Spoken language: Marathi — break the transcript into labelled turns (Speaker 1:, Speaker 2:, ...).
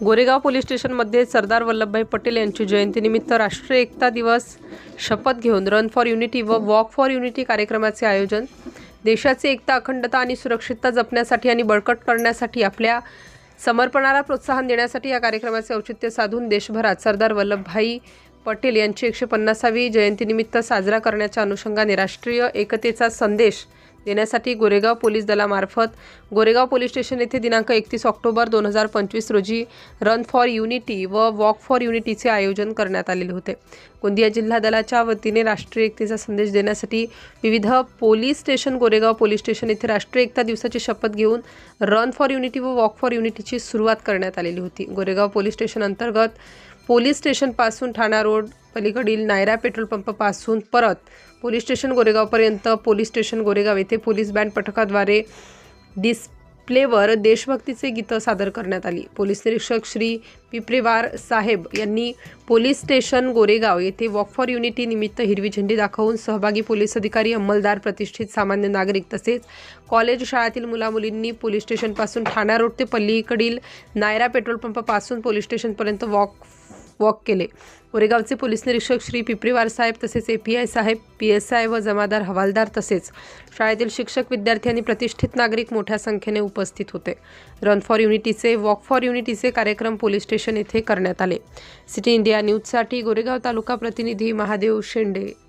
Speaker 1: गोरेगाव पोलीस स्टेशनमध्ये सरदार वल्लभभाई पटेल यांची जयंतीनिमित्त राष्ट्रीय एकता दिवस शपथ घेऊन रन फॉर युनिटी व वॉक फॉर युनिटी कार्यक्रमाचे आयोजन देशाची एकता अखंडता आणि सुरक्षितता जपण्यासाठी आणि बळकट करण्यासाठी आपल्या समर्पणाला प्रोत्साहन देण्यासाठी या कार्यक्रमाचे औचित्य साधून देशभरात सरदार वल्लभभाई पटेल यांची एकशे पन्नासावी जयंतीनिमित्त साजरा करण्याच्या अनुषंगाने राष्ट्रीय एकतेचा संदेश देण्यासाठी गोरेगाव पोलीस दलामार्फत गोरेगाव पोलीस स्टेशन येथे दिनांक एकतीस ऑक्टोबर दोन हजार पंचवीस रोजी रन फॉर युनिटी व वॉक फॉर युनिटीचे आयोजन करण्यात आलेले होते. गोंदिया जिल्हा दलाच्या वतीने राष्ट्रीय एकतेचा संदेश देण्यासाठी विविध police station Goregaon police station येथे राष्ट्रीय एकता दिवसाची शपथ घेऊन रन फॉर युनिटी व वॉक फॉर युनिटीची सुरुवात करण्यात आलेली होती. गोरेगाव पोलीस स्टेशन अंतर्गत पोलीस स्टेशनपासून ठाणा रोड पलीकडील नायरा पेट्रोल पंपपासून परत पोलीस स्टेशन गोरेगावपर्यंत पोलीस स्टेशन गोरेगाव येथे पोलीस बँड पथकाद्वारे डिस्प्लेवर देशभक्तीचे गीतं सादर करण्यात आली. पोलीस निरीक्षक श्री पिपरेवार साहेब यांनी पोलीस स्टेशन गोरेगाव येथे वॉक फॉर युनिटी निमित्त हिरवी झेंडी दाखवून सहभागी पोलीस अधिकारी अंमलदार प्रतिष्ठित सामान्य नागरिक तसेच कॉलेज शाळातील मुलामुलींनी पोलीस स्टेशनपासून ठाणा रोड ते पल्लीकडील नायरा पेट्रोल पंपपासून पोलीस स्टेशनपर्यंत वॉक वॉक केले. गोरेगावचे पोलीस निरीक्षक श्री पिपरीवार साहेब तसेच ए पी आय साहेब पी एस आय व जमादार हवालदार तसेच शाळेतील शिक्षक विद्यार्थी आणि प्रतिष्ठित नागरिक मोठ्या संख्येने उपस्थित होते. रन फॉर युनिटीचे वॉक फॉर युनिटीचे कार्यक्रम पोलीस स्टेशन येथे करण्यात आले. सिटी इंडिया न्यूजसाठी गोरेगाव तालुका प्रतिनिधी महादेव शेंडे.